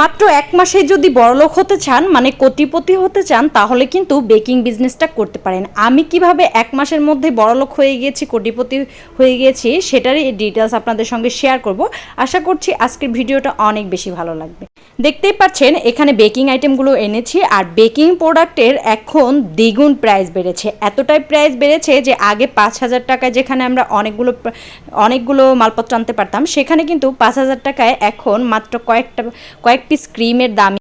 মাত্র এক মাসে যদি বড়লোক হতে চান মানে কোটিপতি হতে চান, তাহলে কিন্তু বেকিং বিজনেসটা করতে পারেন। আমি কীভাবে এক মাসের মধ্যে বড়লোক হয়ে গিয়েছি, কোটিপতি হয়ে গিয়েছি, সেটারই ডিটেলস আপনাদের সঙ্গে শেয়ার করব। আশা করছি আজকের ভিডিওটা অনেক বেশি ভালো লাগবে। দেখতেই পাচ্ছেন, এখানে বেকিং আইটেমগুলো এনেছি আর বেকিং প্রোডাক্টের এখন দ্বিগুণ প্রাইস বেড়েছে। এতটাই প্রাইস বেড়েছে যে আগে পাঁচ হাজার টাকায় যেখানে আমরা অনেকগুলো অনেকগুলো মালপত্র আনতে পারতাম, সেখানে কিন্তু পাঁচ হাজার টাকায় এখন মাত্র কয়েকটা, কয়েক পিস ক্রিমের দাম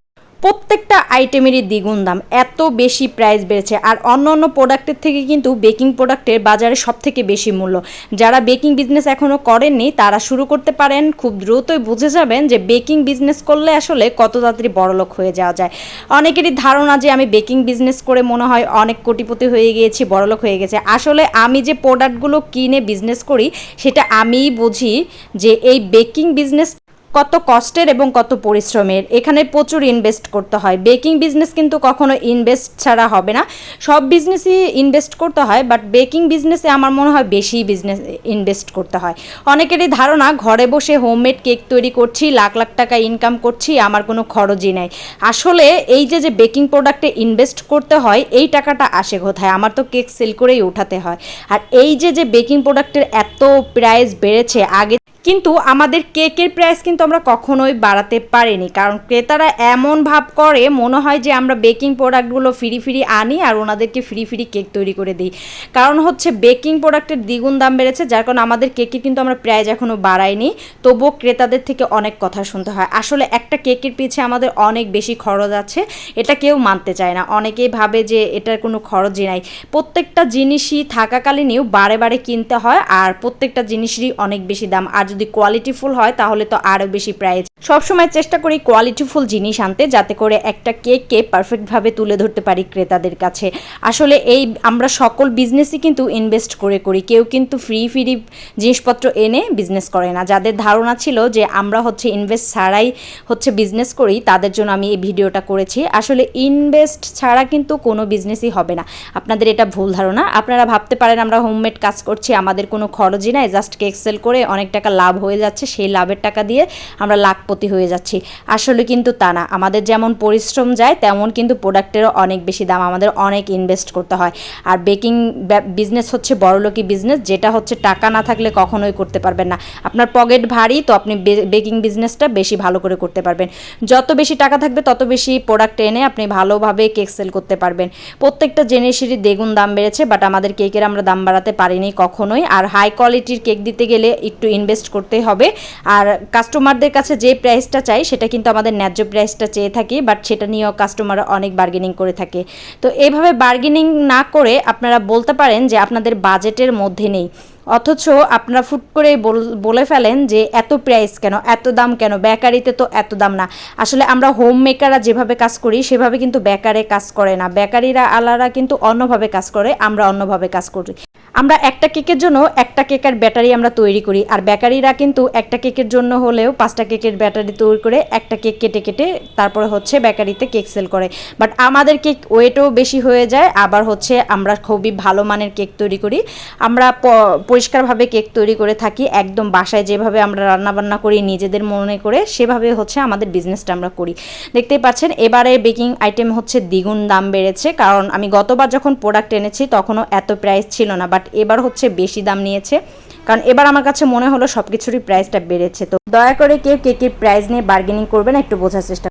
প্রত্যেকটা আইটেমেরই দ্বিগুণ দাম, এত বেশি প্রাইস বেড়েছে। আর অন্য অন্য প্রোডাক্টের থেকে কিন্তু বেকিং প্রোডাক্টের বাজারে সব থেকে বেশি মূল্য। যারা বেকিং বিজনেস এখনও করেননি, তারা শুরু করতে পারেন, খুব দ্রুতই বুঝে যাবেন যে বেকিং বিজনেস করলে আসলে কত তাড়াতাড়ি বড়লোক হয়ে যাওয়া যায়। অনেকেরই ধারণা যে আমি বেকিং বিজনেস করে মনে হয় অনেক কোটিপতি হয়ে গিয়েছি বড়লোক হয়ে গেছে। আসলে আমি যে প্রোডাক্টগুলো কিনে বিজনেস করি, সেটা আমিই বুঝি যে এই বেকিং বিজনেস কত কষ্টের এবং কত পরিশ্রমের। এখানে প্রচুর ইনভেস্ট করতে হয়। বেকিং বিজনেস কিন্তু কখনো ইনভেস্ট ছাড়া হবে না। সব বিজনেসই ইনভেস্ট করতে হয় বাট বেকিং বিজনেসে আমার মনে হয় বেশি বিজনেস ইনভেস্ট করতে হয়। অনেকেরই ধারণা, ঘরে বসে হোমমেড কেক তৈরি করছি, লাখ লাখ টাকা ইনকাম করছি, আমার কোনো খরচই নাই। আসলে এই যে যে বেকিং প্রোডাক্টে ইনভেস্ট করতে হয়, এই টাকাটা আসে কোথায়? আমার তো কেক সেল করেই উঠাতে হয়। আর এই যে যে বেকিং প্রোডাক্টের এত প্রাইস বেড়েছে, আগে কিন্তু আমাদের কেকের প্রাইস কিন্তু আমরা কখনোই বাড়াতে পারিনি। কারণ ক্রেতারা এমন ভাব করে, মনে হয় যে আমরা বেকিং প্রোডাক্টগুলো ফ্রি ফ্রি আনি আর ওনাদেরকে ফ্রি ফ্রি কেক তৈরি করে দিই। কারণ হচ্ছে বেকিং প্রোডাক্টের দ্বিগুণ দাম বেড়েছে, যার কারণে আমাদের কেকের কিন্তু আমরা প্রাইস এখনও বাড়াইনি। তবুও ক্রেতাদের থেকে অনেক কথা শুনতে হয়। আসলে একটা কেকের পিছে আমাদের অনেক বেশি খরচ আছে, এটা কেউ মানতে চায় না। অনেকেই ভাবে যে এটার কোনো খরচই নাই। প্রত্যেকটা জিনিসই থাকাকালীনও বারে বারে কিনতে হয় আর প্রত্যেকটা জিনিসেরই অনেক বেশি দাম। আর যদি কোয়ালিটিফুল হয় তাহলে তো আরও বেশি প্রাইস সবসময় চেষ্টা করি কোয়ালিটিফুল জিনিস আনতে, যাতে করে একটা কেককে পারফেক্টভাবে তুলে ধরতে পারি ক্রেতাদের কাছে। আসলে এই আমরা সকল বিজনেসই কিন্তু ইনভেস্ট করে করি। কেউ কিন্তু ফ্রি ফ্রি জিনিসপত্র এনে বিজনেস করে না। যাদের ধারণা ছিল যে আমরা হচ্ছে ইনভেস্ট ছাড়াই হচ্ছে বিজনেস করি, তাদের জন্য আমি এই ভিডিওটা করেছি। আসলে ইনভেস্ট ছাড়া কিন্তু কোনো বিজনেসই হবে না। আপনাদের এটা ভুল ধারণা। আপনারা ভাবতে পারেন আমরা হোমমেড কাজ করছি, আমাদের কোনো খরচই নাই জাস্ট কেক সেল করে অনেক টাকা লাভ হয়ে যাচ্ছে, সেই লাভের টাকা দিয়ে আমরা লাখপতি হয়ে যাচ্ছি। আসলে কিন্তু তা না। আমাদের যেমন পরিশ্রম যায়, তেমন কিন্তু প্রোডাক্টেরও অনেক বেশি দাম। আমাদের অনেক ইনভেস্ট করতে হয়। আর বেকিং বিজনেস হচ্ছে বড়লোকি বিজনেস যেটা হচ্ছে টাকা না থাকলে কখনোই করতে পারবেন না। আপনার পকেট ভারী, তো আপনি বেকিং বিজনেসটা বেশি ভালো করে করতে পারবেন। যত বেশি টাকা থাকবে, তত বেশি প্রোডাক্ট এনে আপনি ভালোভাবে কেক সেল করতে পারবেন। প্রত্যেকটা জিনিসেরই দ্বিগুণ দাম বেড়েছে বাট আমাদের কেকের আমরা দাম বাড়াতে পারিনি কখনোই। আর হাই কোয়ালিটির কেক দিতে গেলে একটু ইনভেস্ট করতে হবে। আর কাস্টমারদের কাছে যে প্রাইসটা চাই, সেটা কিন্তু আমাদের ন্যায্য প্রাইসটা চেয়ে থাকি বাট সেটা নিয়েও কাস্টমাররা অনেক বার্গেনিং করে থাকে। তো এইভাবে বার্গেনিং না করে আপনারা বলতে পারেন যে আপনাদের বাজেটের মধ্যে নেই। অথচ আপনারা ফুট করে বলে ফেলেন যে এত প্রাইস কেন, এত দাম কেন, বেকারিতে তো এত দাম না। আসলে আমরা হোম মেকাররা যেভাবে কাজ করি, সেভাবে কিন্তু বেকারে কাজ করে না। বেকারিরা আলারা কিন্তু অন্যভাবে কাজ করে, আমরা অন্যভাবে কাজ করি। আমরা একটা কেকের জন্য একটা কেকের ব্যাটারি আমরা তৈরি করি, আর বেকারিরা কিন্তু একটা কেকের জন্য হলেও পাঁচটা কেকের ব্যাটারি তৈরি করে একটা কেক কেটে কেটে তারপরে হচ্ছে বেকারিতে কেক সেল করে। বাট আমাদের কেক ওয়েটও বেশি হয়ে যায়, আবার হচ্ছে আমরা খুবই ভালো মানের কেক তৈরি করি। আমরা পরিষ্কারভাবে কেক তৈরি করে থাকি, একদম বাসায় যেভাবে আমরা রান্নাবান্না করি, নিজেদের মনে করে সেভাবে হচ্ছে আমাদের বিজনেসটা আমরা করি। দেখতেই পাচ্ছেন, এবারে বেকিং আইটেম হচ্ছে দ্বিগুণ দাম বেড়েছে, কারণ আমি গতবার যখন প্রোডাক্ট এনেছি তখনও এত প্রাইস ছিল না বাট এবার হচ্ছে বেশি দাম নিয়েছে। কারণ এবার আমার কাছে মনে হলো সব কিছুরই প্রাইসটা বেড়েছে। তো দয়া করে কেউ কেকের প্রাইস নিয়ে বার্গেনিং করবেন একটু বোঝার চেষ্টা